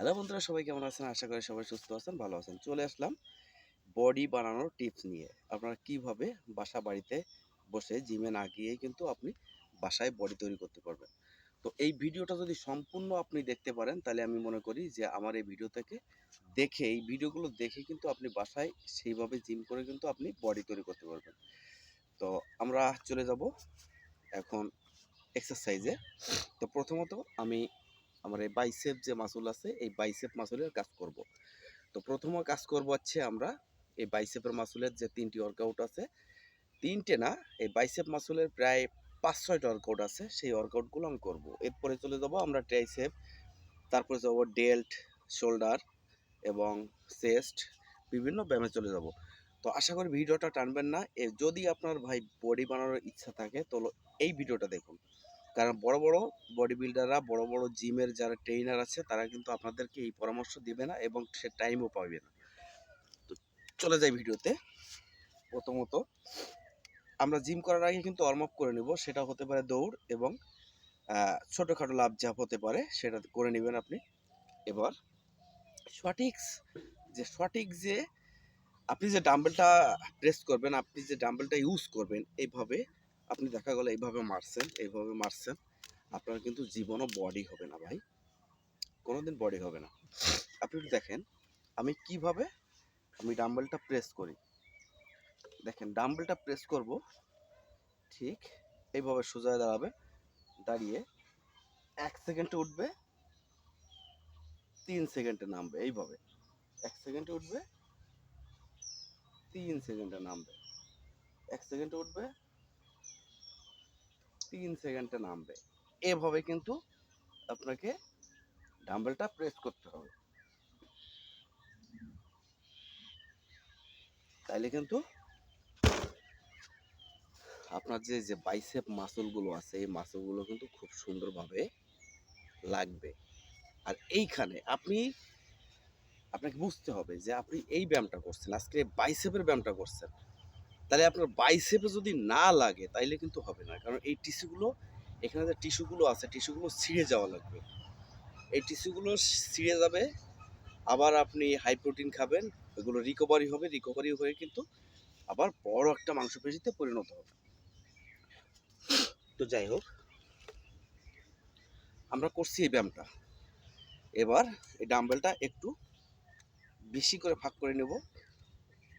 Hello বন্ধুরা, সবাই কেমন আছেন? আশা করি সবাই সুস্থ আছেন, ভালো আছেন। চলে আসলাম বডি বানানোর টিপস নিয়ে। আপনারা কীভাবে বাসা বাড়িতে বসে জিমে না গিয়েই কিন্তু আপনি বাসায় বডি তৈরি করতে পারবেন। তো এই ভিডিওটা যদি সম্পূর্ণ আপনি দেখতে পারেন, তাহলে আমি মনে করি যে আমার এই ভিডিও থেকে দেখে, এই ভিডিওগুলো দেখে কিন্তু আপনি বাসায় সেইভাবে জিম করে কিন্তু আপনি বডি তৈরি করতে পারবেন। তো আমরা চলে যাব এখন এক্সারসাইজে তো প্রথমত আমি আমার এই বাইসেপ যে মাসুল আছে, এই বাইসেপ মাসুলের কাজ করব। তো প্রথম কাজ করব হচ্ছে আমরা এই বাইসেপের মাসুলের যে তিনটি ওয়ার্কআউট আছে। তিনটে না, এই বাইসেপ মাসুলের প্রায় পাঁচ ছয়টা ওয়ার্কআউট আছে, সেই ওয়ার্কআউটগুলো আমি করব। এরপরে চলে যাব আমরা ট্রাইসেপ তারপরে যাব ডেল্ট শোল্ডার এবং চেস্ট বিভিন্ন ব্যায়ামে চলে যাব। তো আশা করি ভিডিওটা টানবেন না। যদি আপনার ভাই বডি বানানোর ইচ্ছা থাকে তো এই ভিডিওটা দেখুন। কারণ বড় বড় বডি বিল্ডাররা বড় বড় জিমের যারা ট্রেনার আছে, তারা কিন্তু আপনাদেরকে এই পরামর্শ দিবে না এবং সে টাইমও পাবে না। তো চলে যাই ভিডিওতে। প্রথমত, আমরা জিম করার আগে কিন্তু ওয়ার্ম আপ করে নেব। সেটা হতে পারে দৌড় এবং ছোটোখাটো লাভ ঝাপ হতে পারে, সেটা করে নেবেন আপনি। এবার, সঠিক যে সঠিক যে, আপনি যে ডাম্বেলটা প্রেস করবেন, আপনি যে ডাম্বেলটা ইউজ করবেন, এইভাবে আপনি দেখা গেলো এইভাবে মারছেন এইভাবে মারছেন, আপনার কিন্তু জীবনও বডি হবে না ভাই। কোনোদিন বডি হবে না। আপনি দেখেন, আমি কীভাবে আমি ডাম্বেলটা প্রেস করি। দেখেন ডাম্বেলটা প্রেস করব, ঠিক এইভাবে সোজা দাঁড়াবে, দাঁড়িয়ে এক সেকেন্ডে উঠবে, তিন সেকেন্ডে নামবে, এইভাবে। এক সেকেন্ডে উঠবে, তিন সেকেন্ডে নামবে। এক সেকেন্ডে উঠবে তিন সেকেন্ডে নামবে। এভাবে কিন্তু আপনাকে ডাম্বেলটা প্রেস করতে হবে। তাইলে কিন্তু আপনার যে যে বাইসেপ মাসলগুলো আছে, এই মাসলগুলো কিন্তু খুব সুন্দরভাবে লাগবে। আর এইখানে আপনি, আপনাকে বুঝতে হবে যে আপনি এই ব্যায়ামটা করছেন, আজকে বাইসেপের ব্যায়ামটা করছেন। তাহলে আপনার বাইসেপে যদি না লাগে, তাইলে কিন্তু হবে না। কারণ এই টিস্যুগুলো এখানে যে টিস্যুগুলো আছে টিস্যুগুলো ছিঁড়ে যাওয়া লাগবে। এই টিস্যুগুলো ছিঁড়ে যাবে, আবার আপনি হাই প্রোটিন খাবেন, এগুলো রিকভারি হবে রিকভারি হয়ে কিন্তু আবার বড় একটা মাংসপেশিতে পরিণত হবে। তো যাই হোক, আমরা করছি এই ব্যায়ামটা। এবার এই ডাম্বেলটা একটু বেশি করে ফাঁক করে নেব।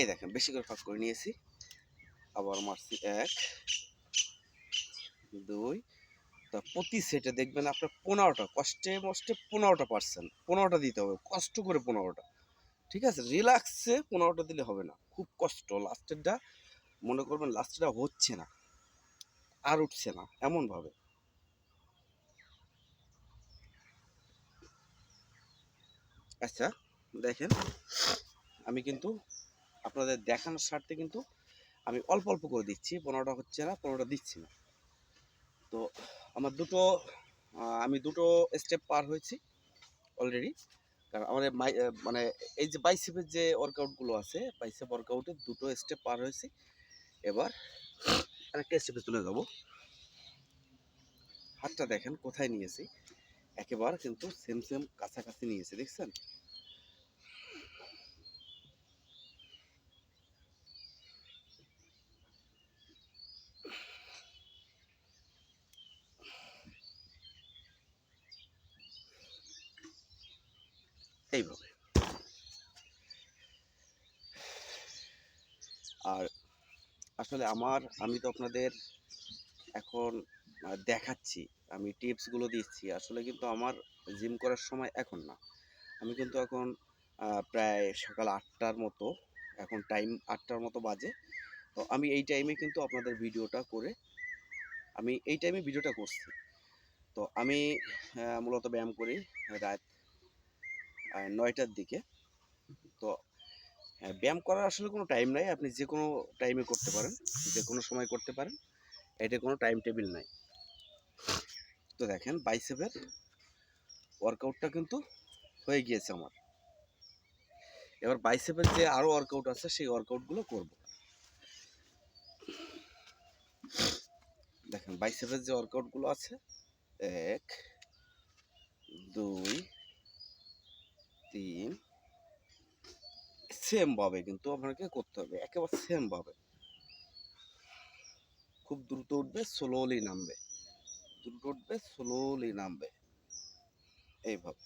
এই দেখেন, বেশি করে ফাঁক করে নিয়েছি। আবার মারছি এক, দুই। তা প্রতি সেটে দেখবেন আপনার পনেরোটা, কষ্টে মষ্টে পনেরোটা পার্সেন্ট পনেরোটা দিতে হবে, কষ্ট করে পনেরোটা। ঠিক আছে? রিল্যাক্সে পনেরোটা দিলে হবে না। খুব কষ্ট লাস্টেরটা মনে করবেন লাস্টেরটা হচ্ছে না, আর উঠছে না, এমনভাবে। আচ্ছা দেখেন, আমি কিন্তু আপনাদের দেখানোর স্বার্থে কিন্তু আমি অল্প অল্প করে দিচ্ছি, পনেরোটা হচ্ছে না, পনেরোটা দিচ্ছি না। তো আমার দুটো আমি দুটো স্টেপ পার হয়েছি অলরেডি কারণ আমাদের মানে এই যে বাইসেপের যে ওয়ার্কআউটগুলো আছে বাইসেপ ওয়ার্কআউটে দুটো স্টেপ পার হয়েছি। এবার আরেকটা স্টেপে চলে যাব। হাতটা দেখেন, কোথায় নিয়েছি? একেবারে কিন্তু সেম সেম কাছাকাছি নিয়েছি, দেখছেন? এইভাবে। আর আসলে আমার, আমি তো আপনাদের এখন দেখাচ্ছি, আমি টিপসগুলো দিচ্ছি। আসলে কিন্তু আমার জিম করার সময় এখন না। আমি কিন্তু এখন প্রায় সকাল আটটার মতো, এখন টাইম আটটার মতো বাজে। তো আমি এই টাইমে কিন্তু আপনাদের ভিডিওটা করে, আমি এই টাইমে ভিডিওটা করছি। তো আমি মূলত ব্যায়াম করি, রাত নয়টার দিকে। তো হ্যাঁ, ব্যায়াম করার আসলে কোনো টাইম নাই। আপনি যে কোনো টাইমে করতে পারেন যে কোনো সময় করতে পারেন। এটা কোনো টাইম টেবিল নাই। তো দেখেন বাইসেপের ওয়ার্কআউটটা কিন্তু হয়ে গিয়েছে আমার। এবার বাইসেপের যে আরও ওয়ার্কআউট আছে সেই ওয়ার্কআউটগুলো করব। দেখেন বাইসেপের যে ওয়ার্কআউটগুলো আছে এক দুই তিন সেম ভাবে কিন্তু আপনাকে করতে হবে। একেবারে সেম ভাবে। খুব দ্রুত উঠবে স্লোলি নামবে। দ্রুত উঠবে স্লোলি নামবে। এইভাবে।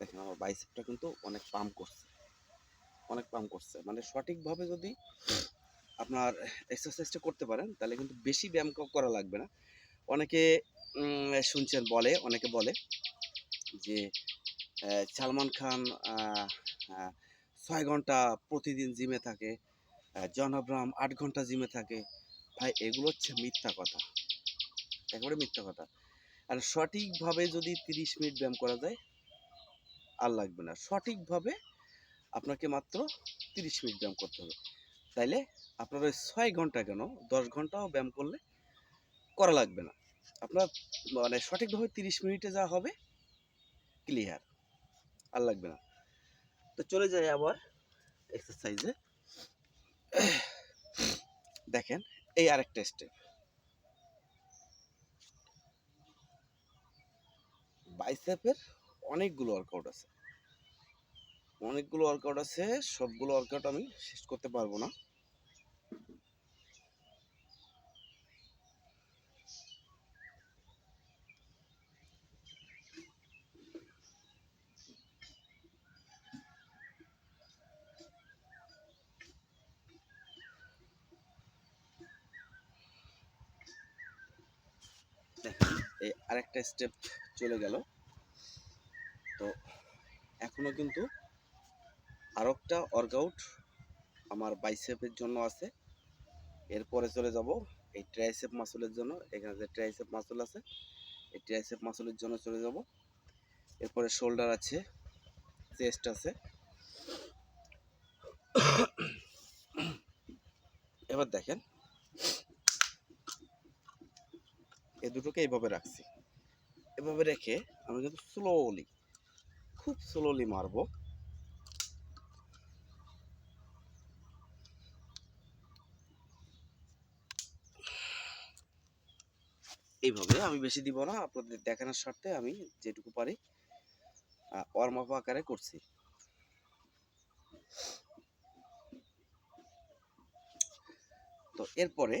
দেখেন আমার বাইসেপটা কিন্তু অনেক পাম্প করছে। অনেক পাম্প করছে। মানে সঠিকভাবে যদি আপনার এক্সারসাইজটা করতে পারেন, তাহলে কিন্তু বেশি ব্যায়াম করা লাগবে না। অনেকে শুনছেন বলে, অনেকে বলে যে সালমান খান ছয় ঘণ্টা প্রতিদিন জিমে থাকে জন আব্রাহাম আট ঘণ্টা জিমে থাকে। ভাই, এগুলো হচ্ছে মিথ্যা কথা। একেবারে মিথ্যা কথা। আর সঠিকভাবে যদি তিরিশ মিনিট ব্যায়াম করা যায়, আর লাগবে না। সঠিকভাবে আপনাকে মাত্র তিরিশ মিনিট ব্যায়াম করতে হবে। তাইলে আপনার ওই ছয় ঘণ্টা কেন? দশ ঘন্টাও ব্যায়াম করলে করা লাগবে না। আপনার মানে সঠিকভাবে তিরিশ মিনিটে যা হবে ক্লিয়ার আর লাগবে না। তো চলে যাই আবার এক্সারসাইজে দেখেন, এই আরেকটা স্টেপ বাইসেপের অনেকগুলো ওয়ার্কআউট আছে। অনেকগুলো ওয়ার্কআউট আছে, সবগুলো ওয়ার্কআউট আমি শেষ করতে পারব না। এই আরেকটা স্টেপ চলে গেল। তো এখনও কিন্তু আরও একটা ওয়ার্কআউট আমার বাইসেপের জন্য আছে। এরপরে চলে যাব এই ট্রাইসেপ মাসুলের জন্য। এখানে যে ট্রাইসেপ মাসুল আছে, এই ট্রাইসেপ মাসুলের জন্য চলে যাব। এরপরে শোল্ডার আছে চেস্ট আছে। এবার দেখেন এই দুটোকে এইভাবে রাখছি। এভাবে রেখে আমি কিন্তু স্লোলি খুব স্লোলি মারবো। এইভাবে আমি বেশি দিব না, আপনাদের দেখানোর স্বার্থে আমি যেটুকু পারি ওয়ার্ম আপ আকারে করছি। তো এরপরে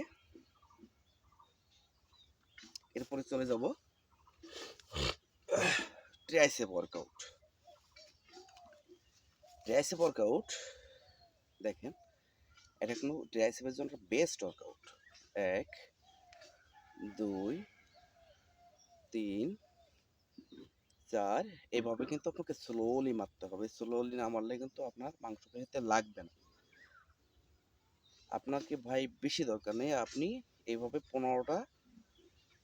এরপরে চলে যাব, ট্রাইসেপ ওয়ার্কআউট। ট্রাইসেপ ওয়ার্কআউট, দেখেন, এটা কিন্তু ট্রাইসেপের জন্য বেস্ট ওয়ার্কআউট। এক, দুই তিন, চার, এভাবে কিন্তু আপনাকে স্লোলি মারতে হবে। স্লোলি না মারলে কিন্তু আপনার মাংস পেতে লাগবে না। আপনাকে ভাই বেশি দরকার নেই, আপনি এইভাবে পনেরোটা,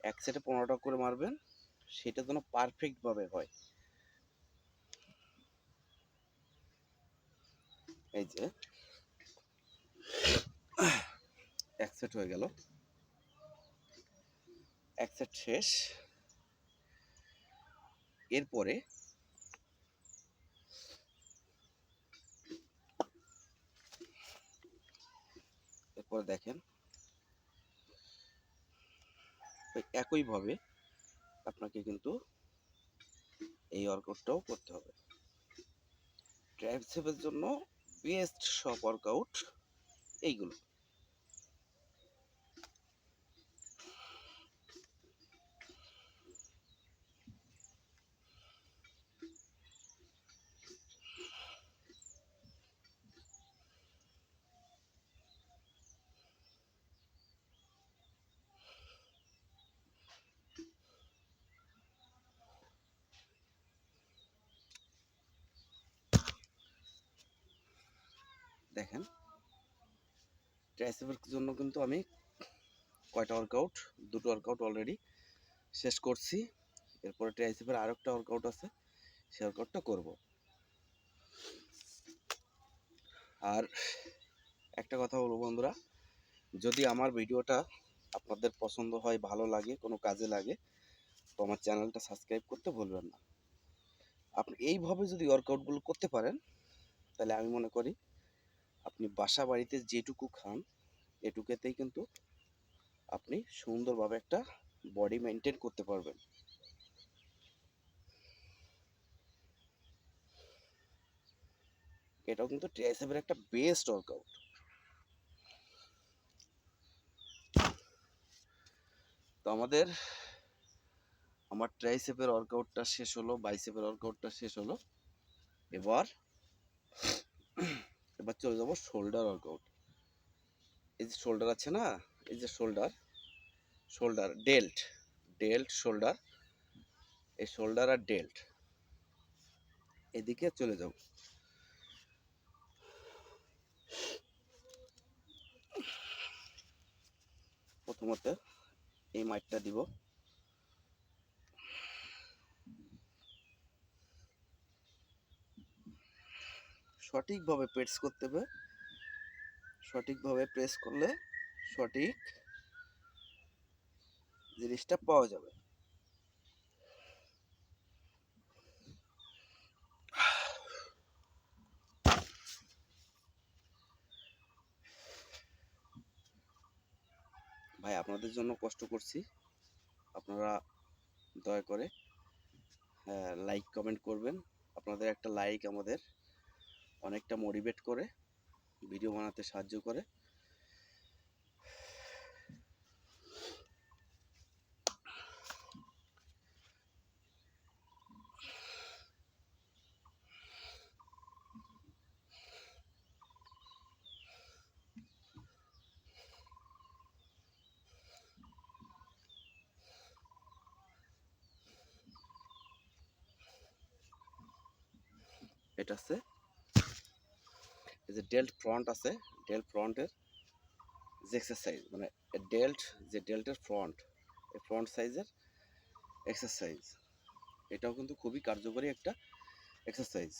এক সেটে পনেরোটা করে মারবেন, সেটা যেন পারফেক্টভাবে হয়। এই যে, এক সেট হয়ে গেল। এক সেট শেষ। এরপরে এরপরে দেখেন একইভাবে আপনাকে কিন্তু এই ওয়ার্কআউটটাও করতে হবে। ট্রাইসেপের জন্য বেস্ট সব ওয়ার্কআউট এইগুলো। দেখেন। ট্রাইসেপের জন্য কিন্তু আমি কয়টা ওয়ার্কআউট দুটো ওয়ার্কআউট অলরেডি শেষ করছি। এরপরে ট্রাইসেপের আরও একটা ওয়ার্কআউট আছে সেই ওয়ার্কআউটটা করব। আর একটা কথা বলব বন্ধুরা, যদি আমার ভিডিওটা আপনাদের পছন্দ হয়, ভালো লাগে, কোনো কাজে লাগে, তো আমার চ্যানেলটা সাবস্ক্রাইব করতে ভুলবেন না। আপনি এইভাবে যদি ওয়ার্কআউটগুলো করতে পারেন, তাহলে আমি মনে করি আপনি বাসা বাড়িতে যেটুকু খান, এটুকুতেই কিন্তু আপনি সুন্দরভাবে একটা বডি মেনটেন করতে পারবেন। এটাও কিন্তু ট্রাইসেপের একটা বেস্ট ওয়ার্কআউট তো আমাদের, আমার ট্রাইসেপের ওয়ার্কআউটটা শেষ হলো বাইসেপের ওয়ার্কআউটটা শেষ হলো। এবার এবার চলে যাব শোল্ডার ওয়ার্কআউট এই যে শোল্ডার আছে না? এই যে shoulder shoulder delt delt shoulder এই শোল্ডার আর ডেল্ট এদিকে চলে যাব। প্রথমত এই মাইটটা দিব। সঠিকভাবে প্রেস করতে হবে। সঠিকভাবে প্রেস করলে সঠিক জিনিসটা পাওয়া যাবে। ভাই, আপনাদের জন্য কষ্ট করছি। আপনারা দয়া করে লাইক কমেন্ট করবেন। আপনাদের একটা লাইক আমাদের অনেকটা মোটিভেট করে ভিডিও বানাতে সাহায্য করে। এটা আছে যে ডেল্ট ফ্রন্ট আছে, ডেল্ট ফ্রন্টের যে এক্সারসাইজ মানে ডেল্ট, যে ডেল্টের ফ্রন্ট, এই ফ্রন্ট সাইজের এক্সারসাইজ এটাও কিন্তু খুবই কার্যকরী একটা এক্সারসাইজ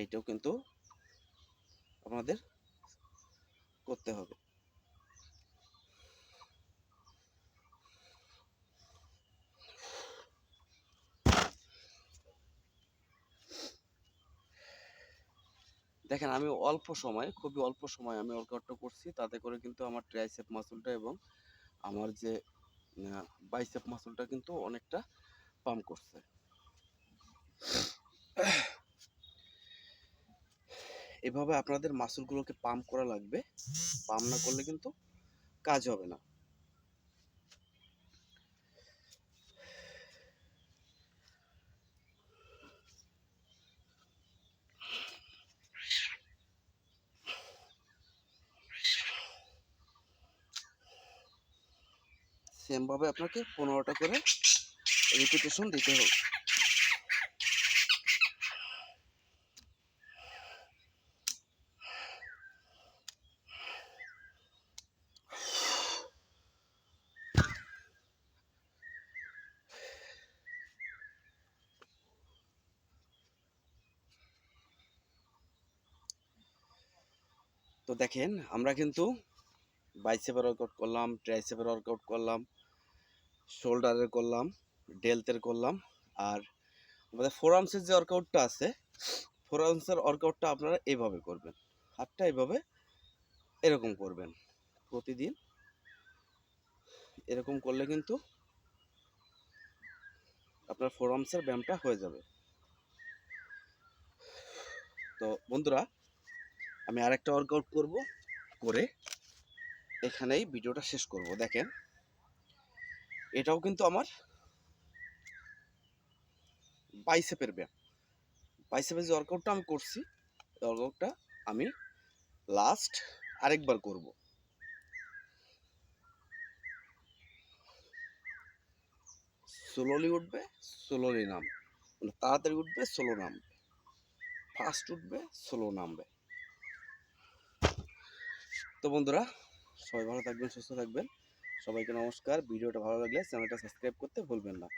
এইটাও কিন্তু আপনাদের করতে হবে। দেখেন, আমি অল্প সময়, খুবই অল্প সময় আমি ওয়ার্কআউটটা করছি। তাতে করে কিন্তু আমার ট্রাইসেপ মাসলটা এবং আমার যে বাইসেপ মাসলটা কিন্তু অনেকটা পাম্প করছে। এভাবে আপনাদের মাসলগুলোকে পাম্প করা লাগবে। পাম্প না করলে কিন্তু কাজ হবে না। সেম ভাবে আপনাকে পনেরোটা করে রিপিটেশন দিতে হবে। তো দেখেন, আমরা কিন্তু বাইসেপের ওয়ার্কআউট করলাম ট্রাইসেপের ওয়ার্কআউট করলাম শোল্ডারের করলাম ডেলতের করলাম, আর আমাদের ফোর আর্মসের যে ওয়ার্কআউটটা আছে ফোর আর্মসের ওয়ার্কআউটটা আপনারা এইভাবে করবেন, হাতটা এইভাবে এরকম করবেন প্রতিদিন। এরকম করলে কিন্তু আপনার ফোর আর্মসের ব্যায়ামটা হয়ে যাবে। তো বন্ধুরা আমি আরেকটা ওয়ার্কআউট করব করে এখানেই ভিডিওটা শেষ করব, দেখেন। এটাও কিন্তু আমার বাইসেপের ব্যায়াম। বাইসেপের যে ওয়ার্কআউটটা আমি করছি ওয়ার্কআউটটা আমি লাস্ট আরেকবার করব। স্লোলি উঠবে স্লোলি নাম মানে তাড়াতাড়ি উঠবে স্লো নামবে। ফাস্ট উঠবে স্লো নামবে। তো বন্ধুরা, সবাই ভালো থাকবেন, সুস্থ থাকবেন। সবাইকে নমস্কার। ভিডিওটা ভালো লাগলে চ্যানেলটা সাবস্ক্রাইব করতে ভুলবেন না।